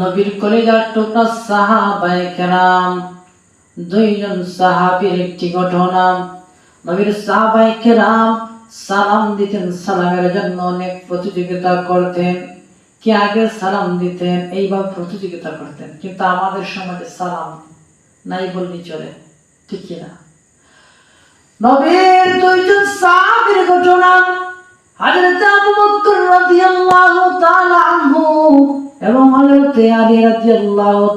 নবীর কলেজার টুকরা সাহাবায়ে কেরাম, দুইজন সাহাবীর একটি ঘটনা। নবীর সাহাবায়ে কেরাম সালাম দিতেন, সালামের জন্য অনেক প্রতিযোগিতা করতেন। কে আগে সালাম দিতেন এইভাবে প্রতিযোগিতা করতেন। কিন্তু আমাদের সমাজে সালাম নাই বললেই চলে ঠিক কিনা নবীর দুইজন সাহাবীর ঘটনা, হযরত আবু বকর রাদিয়াল্লাহু তাআলা আনহু এবং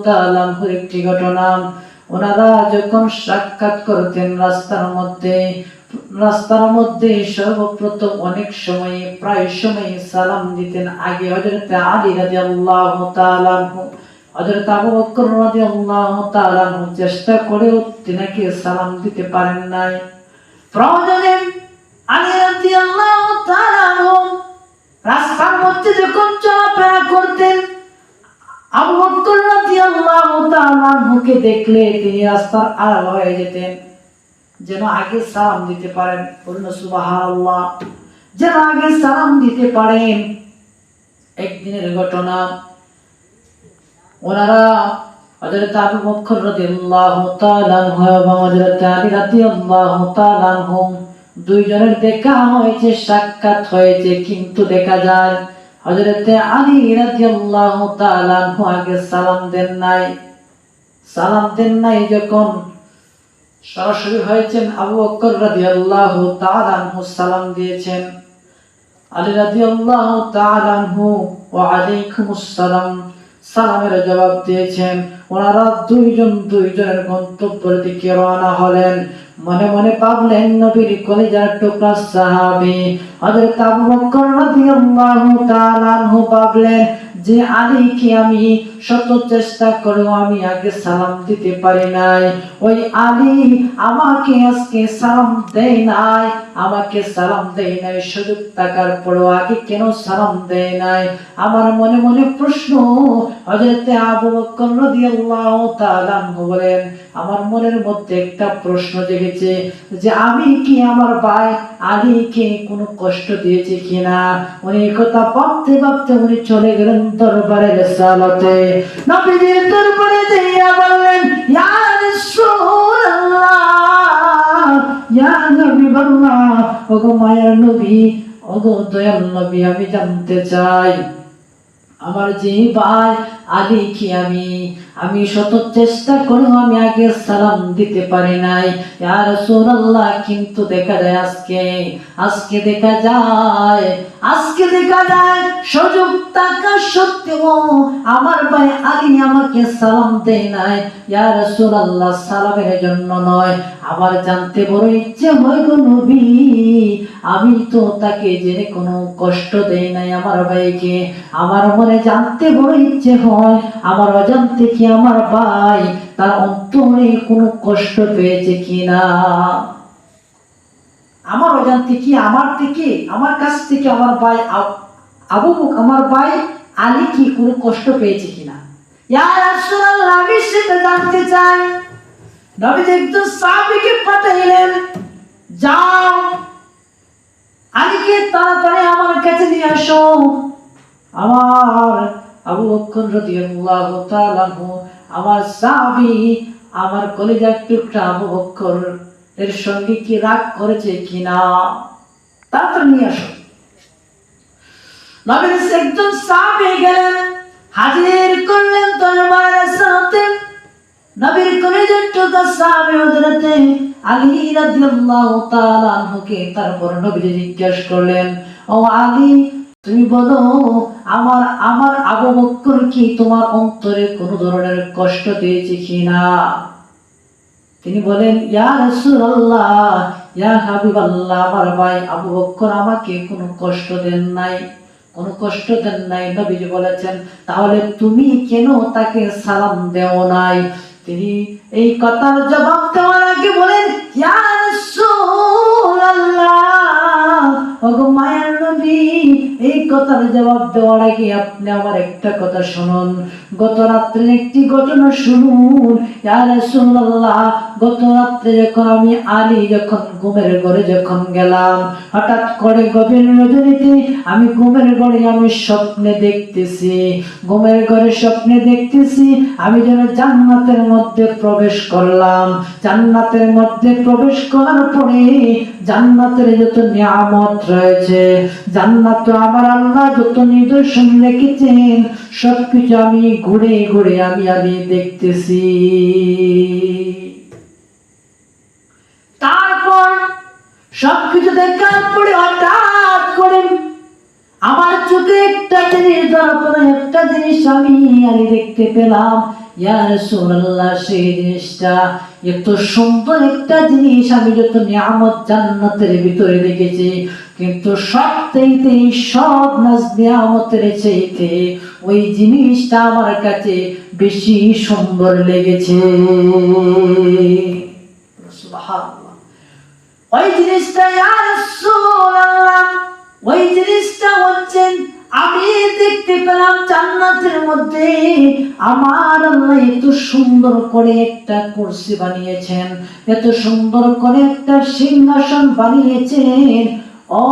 তাআলা একটি ঘটনা। ওনারা যখন সাক্ষাৎ করতেন রাস্তার মধ্যে রাস্তার মধ্যে সর্বপ্রথম অনেক সময়, প্রায় সময় সালাম দিতেন আগে হযরত আলী তাআলা চেষ্টা করেও তিনাকে সালাম দিতে পারেন নাই। প্রয়োজনে আলী রাস্তার মধ্যে যখন চলাফেরা করতেন আবু বকর রাদিয়াল্লাহু দেখলে তিনি রাস্তার আড়াল হয়ে যেতেন। যেন আগে সালাম দিতে পারেন। বলুন সুবহানাল্লাহ। যেন আগে সালাম দিতে পারেন। একদিনের ঘটনা। ওনারা হযরত আবু বকর রাদিয়াল্লাহু এবং হযরত আলী রাদিয়াল্লাহু দুইজনের দেখা হয়েছে, সাক্ষাৎ হয়েছে, কিন্তু দেখা যায় হযরত আলী রাদিয়াল্লাহু তাআলা আগে সালাম দেন নাই। সালাম দেন নাই যখন সরাসরি হয়েছেন আবু বকর রাদিয়াল্লাহু তাআলা সালাম দিয়েছেন। আলী রাদিয়াল্লাহু তাআলা ওয়া আলাইকুমুস সালাম সালামের জবাব দিয়েছেন। ওনারা দুইজন দুইজনের গন্তব্যের দিকে রওনা হলেন। মনে মনে ভাবলেন নবীর কলেজার টুকরা সাহাবি। হযরত আবু বকর রাদিয়াল্লাহু তাআলা ভাবলেন, যে আলীকে আমি শত চেষ্টা করেও আমি আগে সালাম দিতে পারি নাই। ওই আলী আমাকে আজকে সালাম দেয় নাই, আমাকে সালাম দেয় নাই, সুযোগ থাকার পরেও আগে কেন সালাম দেয় নাই? আমার মনে মনে প্রশ্ন, হযরত আবু বকর রাদিয়াল্লাহু তাআলা বলেন, আমার মনের মধ্যে একটা প্রশ্ন জেগেছে যে আমি কি আমার ভাই আলীকে কোনো কষ্ট দিয়েছি কিনা? উনি কথা ভাবতে ভাবতে উনি চলে গেলেন দরবারে রেসালতে। নবীদের দরবারে যাইয়া বললেন, ইয়া রাসূলুল্লাহ, ইয়া হাবিবাল্লাহ ওগো মায়ের নবী, ওগো দয়াল নবী, আমি জানতে চাই। আমার যে ভাই আলী কি আমি? আমি শত চেষ্টা করেও আমি আগে সালাম দিতে পারি নাই। ইয়া রাসূলুল্লাহ, কিন্তু দেখা যায় আজকে আজকে দেখা যায়, আজকে দেখা যায় সুযোগ থাকা সত্ত্বেও আমার ভাই আলী আমাকে সালাম দেয় নাই। ইয়া রাসূলুল্লাহ, সালামের জন্য নয়। আমার জানতে বড় ইচ্ছে হয় গো নবী আমি তো তাকে জেনে কোনো কষ্ট দেই নাই আমার ভাইকে। আমার মনে জানতে বড় ইচ্ছে হয়, আমার অজান্তে কি আমার ভাই তার অন্তরে কোনো কষ্ট পেয়েছে কিনা আমার অজান্তে কি আমার থেকে, আমার কাছ থেকে আমার ভাই আব- আমার ভাই আলী কি কোনো কষ্ট পেয়েছে কিনা আমি সেটা জানতে চাই। নবী একজন সাহাবীকে পাঠাইলেন, যাও তাড়াতাড়ি আমার কাছে নিয়ে আসো। আমার আবু বকর তাআলা আমার আমার কলিজার টুকরা আবু বকর এর সঙ্গে কি রাগ করেছে কিনা? তাড়াতাড়ি নিয়ে আসো। নবীর একজন গেলেন, হাজির করলেন সাথে। নবীর হযরতে আলী রাদিয়াল্লাহু তাআলা আনহুকে তারপর নবী জিজ্ঞেস করলেন, ও আলী, তুমি বলো, আমার আমার আবু বকর কি তোমার অন্তরে কোনো ধরনের কষ্ট দিয়েছে কিনা? তিনি বলেন, ইয়া রাসূলুল্লাহ, ইয়া হাবিবাল্লাহ, আমার ভাই আবু বকর আমাকে কোনো কষ্ট দেন নাই, কোনো কষ্ট দেন নাই। নবীজি বলেছেন, তাহলে তুমি কেন তাকে সালাম দেও নাই? তিনি এই কথার জবাব দেওয়ার আগে বলেন নবী এই কথার জবাব দেওয়ার আগে আপনি আমার একটা কথা শুনুন। গত রাত্রে একটি ঘটনা শুনুন। রাসূলুল্লাহ গত রাত্রে যখন আমি আলী যখন ঘুমের ঘরে যখন গেলাম, হঠাৎ করে গভীর রজনীতে আমি ঘুমের ঘরে আমি স্বপ্নে দেখতেছি। ঘুমের ঘরে স্বপ্নে দেখতেছি, আমি যেন জান্নাতের মধ্যে প্রবেশ করলাম। জান্নাতের মধ্যে প্রবেশ করার পরে জান্নাতের যত নিয়ামত রয়েছে, জান্নাত আমার আল্লাহ যত নিদর্শন রেখেছেন, সবকিছু আমি ঘুরে ঘুরে আমি আমি দেখতেছি। তারপর সবকিছু দেখার পরে হঠাৎ করে আমার চোখে একটা জিনিস ধরা পড়ে একটা জিনিস আমি আমি দেখতে পেলাম। সেই জিনিসটা এত সুন্দর একটা জিনিস আমি যত নিয়ামত জান্নাতের ভিতরে দেখেছি, কিন্তু সব চাইতে সব নাজ নিয়ামতের চাইতে ওই জিনিসটা আমার কাছে বেশি সুন্দর লেগেছে। ওই জিনিসটা ওই জিনিসটা হচ্ছে আমি দেখতে পেলাম জান্নাতের মধ্যে আমার আল্লাহ এত সুন্দর করে একটা কুরসি বানিয়েছেন, এত সুন্দর করে একটা সিংহাসন বানিয়েছেন। ও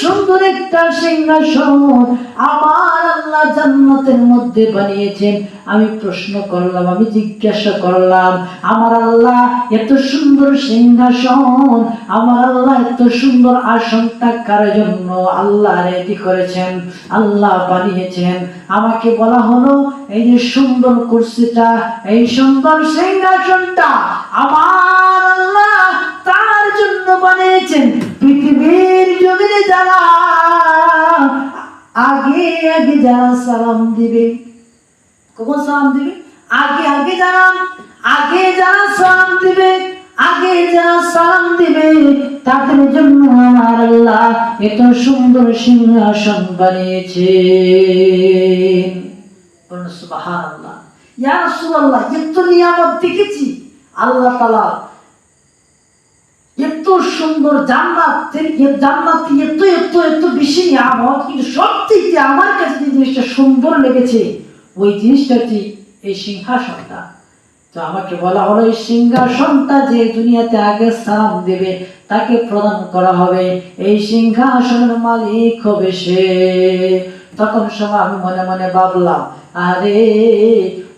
সুন্দর একটা সিংহাসন আমার আল্লাহ জান্নাতের মধ্যে বানিয়েছেন। আমি প্রশ্ন করলাম, আমি জিজ্ঞাসা করলাম, আমার আল্লাহ এত সুন্দর সিংহাসন, আমার আল্লাহ এত সুন্দর আসনটা কার জন্য আল্লাহ রেডি করেছেন, আল্লাহ বানিয়েছেন। আমাকে বলা হলো, এই যে সুন্দর কুর্সিটা, এই সুন্দর সিংহাসনটা আমার আল্লাহ তার জন্য বানিয়েছেন পৃথিবীর জমিনে যারা আগে আগে যারা সালাম দিবে। কখন সালাম দিবে? আগে আগে যারা আগে যারা সালাম দিবে, আগে যারা সালাম দিবে, তাদের জন্য আমার আল্লাহ এত সুন্দর সিংহাসন বানিয়েছে সুবহানাল্লাহ। ইয়া রাসূলুল্লাহ, এত নিয়ামত দেখেছি। আল্লাহ তাআলা সুন্দর জান্নাত এত এত এত বেশি নিয়ামত, কিন্তু সবথেকে আমার কাছে যে জিনিসটা সুন্দর লেগেছে, ওই জিনিসটা এই সিংহাসনটা। তো আমাকে বলা হলো, এই সিংহাসনটা যে দুনিয়াতে আগে সালাম দেবে, তাকে প্রদান করা হবে। এই সিংহাসনের মালিক হবে সে। তখন সময় আমি মনে মনে ভাবলাম, আরে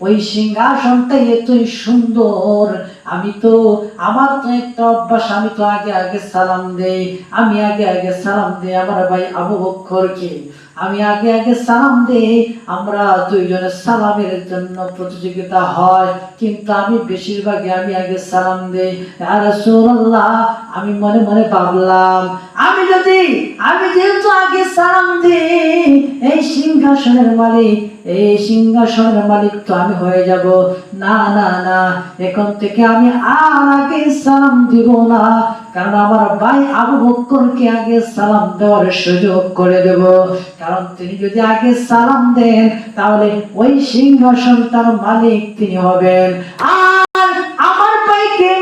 ওই সিংহাসনটা এতই সুন্দর। আমি তো, আমার তো একটা অভ্যাস, আমি তো আগে আগে সালাম দেই, আমি আগে আগে সালাম দেই আমার ভাই আবু বক্করকে। আমি আগে আগে সালাম দেই, আমরা দুইজনের সালামের জন্য প্রতিযোগিতা হয়, কিন্তু আমি বেশিরভাগই আমি আগে সালাম দেই। আর রাসূলুল্লাহ, আমি মনে মনে ভাবলাম, আমি যদি, আমি যেহেতু আগে সালাম দিই, এই সিংহাসনের মালিক, এই সিংহাসনের মালিক তো আমি হয়ে যাব। না না না, এখন থেকে আমি আর আগে সালাম দিব না। কারণ আমার ভাই আবু বক্করকে আগে সালাম দেওয়ার সুযোগ করে দেব। কারণ তিনি যদি আগে সালাম দেন, তাহলে ওই সিংহাসন তার মালিক তিনি হবেন। আর আমার ভাইকে,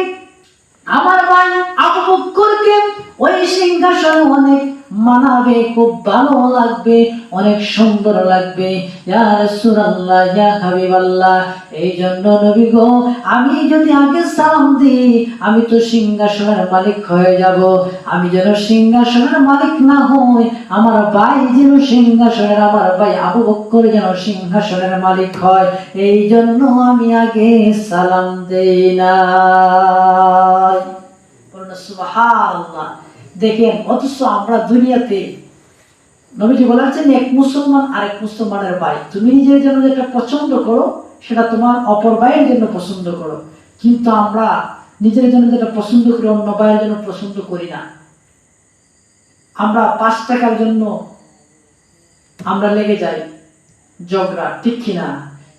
আমার ভাই আবু বক্করকে ওই সিংহাসন অনেক মানাবে, খুব ভালো লাগবে, অনেক সুন্দর লাগবে। এই জন্য নবী গো, আমি যদি আগে সালাম দিই, আমি তো সিংহাসনের মালিক হয়ে যাব। আমি যেন সিংহাসনের মালিক না হই, আমার ভাই যেন সিংহাসনের, আমার ভাই আবু বক্কর যেন সিংহাসনের মালিক হয় এই জন্য আমি আগে সালাম দেই না, সুবহানাল্লাহ। দেখেন, অথচ আমরা দুনিয়াতে, নবীজি বলেছেন এক মুসলমান আরেক মুসলমানের ভাই। তুমি নিজের জন্য যেটা পছন্দ করো, সেটা তোমার অপর ভাইয়ের জন্য পছন্দ করো। কিন্তু আমরা নিজের জন্য যেটা পছন্দ করি, অন্য ভাইয়ের জন্য পছন্দ করি না। আমরা পাঁচ টাকার জন্য আমরা লেগে যাই, ঝগড়া, ঠিক কিনা?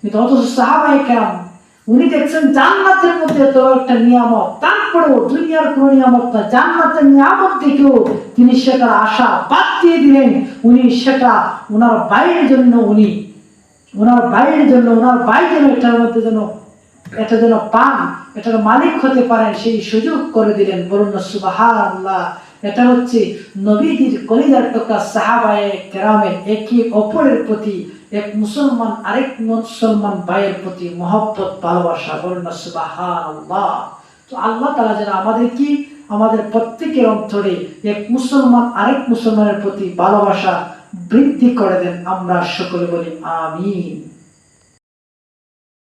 কিন্তু অথচ সাহাবাই কেরাম উনি দেখছেন জান্নাতের মধ্যে তো একটা নিয়ামত। তারপরেও দুনিয়ার কোন নিয়ামত না, জান্নাতের নিয়ামত দেখেও তিনি সেটার আশা বাদ দিয়ে দিলেন। উনি সেটা ওনার বাইরের জন্য উনি, ওনার বাইরের জন্য, ওনার বাইরে যেন এটার মধ্যে যেন, এটা যেন পান, এটার মালিক হতে পারেন, সেই সুযোগ করে দিলেন। বলুন সুবাহান আল্লাহ এটা হচ্ছে নবীদের কলিজার টোকা সাহাবায়ে কেরামের একে অপরের প্রতি এক মুসলমান, আরেক মুসলমান ভাইয়ের প্রতি মহব্বত, ভালোবাসা, বলুন আল্লাহ তো আল্লাহ তালা যেন আমাদের কি? আমাদের প্রত্যেকের অন্তরে এক মুসলমান, আরেক মুসলমানের প্রতি ভালোবাসা বৃদ্ধি করে দেন। আমরা সকলে বলি আমিন।